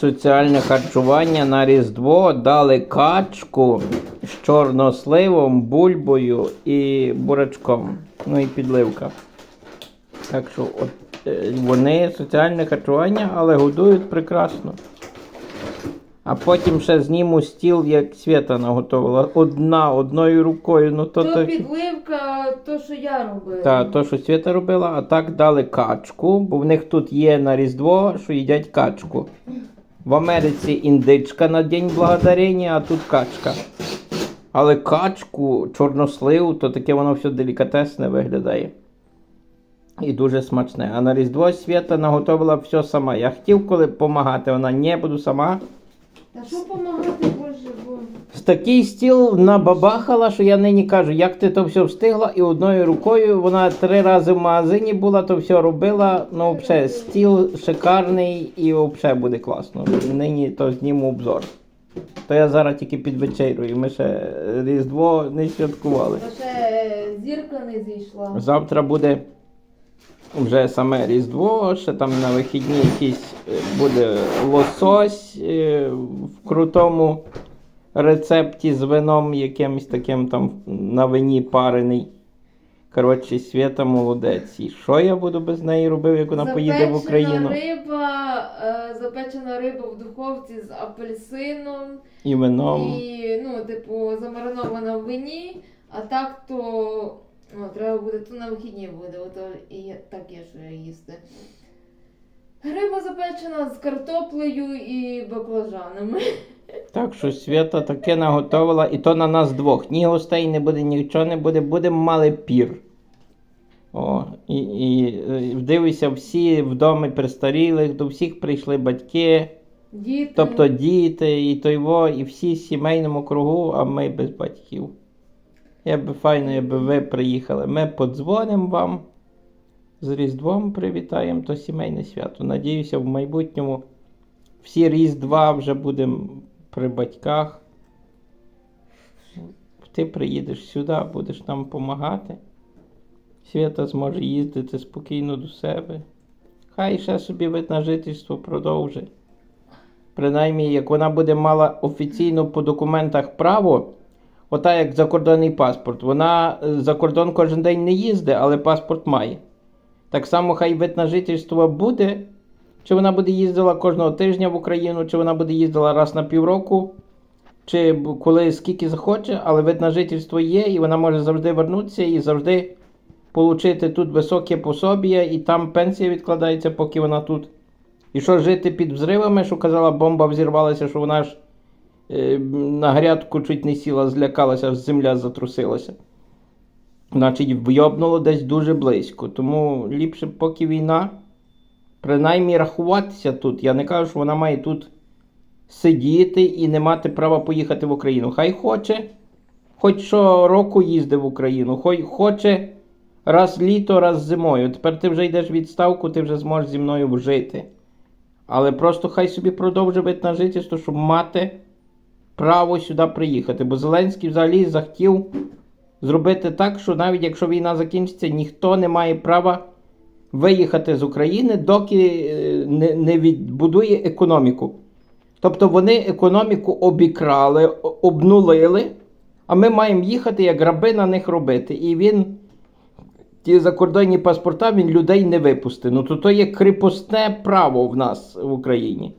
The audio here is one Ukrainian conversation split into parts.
соціальне харчування на Різдво дали качку з чорносливом, бульбою і бурачком. Ну і підливка. Так що от, е, вони соціальне харчування, але годують прекрасно. А потім ще зніму стіл, як Свята наготовила. Одна, одною рукою. Ну то, То підливка, то, що я робила. та, то, що Свята робила, а так дали качку, бо в них тут є на Різдво, що їдять качку. В Америці індичка на День Благодарення, а тут качка. Але качку, чорносливу, то таке воно все делікатесне виглядає. І дуже смачне. А на Різдво Свята наготовила все сама. Я хотів коли помагати, вона не буду сама. Та що бо. З такий стіл набабахала, що я нині кажу, як ти то все встигла, і одною рукою вона три рази в магазині була, то все робила. Ну, взагалі, стіл шикарний і взагалі буде класно. Нині то зніму обзор. То я зараз тільки під вечерою. Ми ще Різдво не святкували. Ще зірка не зійшла. Завтра буде вже саме Різдво, ще там на вихідні якийсь е, буде лосось е, в крутому рецепті з вином якимось таким там на вині парений. Коротше, Свята молодець. І що я буду без неї робив, як вона поїде в Україну? риба, е, запечена риба в духовці з апельсином. І вином. І, ну, типу, замаринована в вині, а так то ну, треба буде, то на вихідні буде, ото і так є, що їсти. Риба запечена з картоплею і баклажанами. Так що Свята таке наготовила, і то на нас двох. Ні гостей не буде, нічого не буде, будемо мали пір. О, і, і е, дивися, всі вдома престарілих, до всіх прийшли батьки, Діти. тобто діти, і тойво, і всі в сімейному кругу, а ми без батьків. Я би файно, якби ви приїхали. Ми подзвонимо вам. З Різдвом привітаємо то сімейне свято. Надіюся, в майбутньому всі Різдва вже будемо при батьках. Ти приїдеш сюди, будеш нам допомагати. Свята зможе їздити спокійно до себе. Хай ще собі вид на жительство продовжить. Принаймні, як вона буде мала офіційно по документах право, ота як закордонний паспорт, вона е, за кордон кожен день не їздить, але паспорт має. Так само хай вид на жительство буде, чи вона буде їздила кожного тижня в Україну, чи вона буде їздила раз на півроку, чи коли скільки захоче, але вид на жительство є, і вона може завжди вернутися і завжди отримати тут високе пособія, і там пенсія відкладається, поки вона тут. І що жити під взривами, що казала, бомба взірвалася, що вона ж е, на грядку чуть не сіла, злякалася, земля затрусилася. Значить, вйобнуло десь дуже близько. Тому ліпше, поки війна, принаймні рахуватися тут. Я не кажу, що вона має тут сидіти і не мати права поїхати в Україну. Хай хоче, хоч що року їздив в Україну, хой хоче раз літо, раз зимою. Тепер ти вже йдеш в відставку, ти вже зможеш зі мною жити. Але просто хай собі продовжує на жительство, щоб мати право сюди приїхати. Бо Зеленський взагалі захотів зробити так, що навіть якщо війна закінчиться, ніхто не має права виїхати з України, доки е, не, відбудує економіку. Тобто вони економіку обікрали, обнулили, а ми маємо їхати як раби на них робити. І він, ті закордонні паспорта, він людей не випустить. Ну то то є кріпосне право в нас в Україні.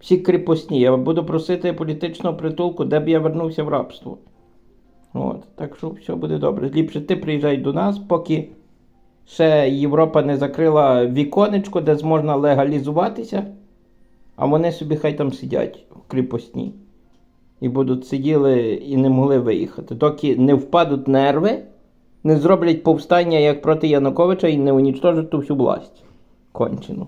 Всі кріпосні. Я буду просити політичного притулку, де б я вернувся в рабство. От, так що все буде добре. Ліпше ти приїжджай до нас, поки ще Європа не закрила віконечко, де зможна легалізуватися, а вони собі хай там сидять в кріпосні. І будуть сиділи і не могли виїхати. Доки не впадуть нерви, не зроблять повстання як проти Януковича і не унічтожать ту всю власть. Кончену.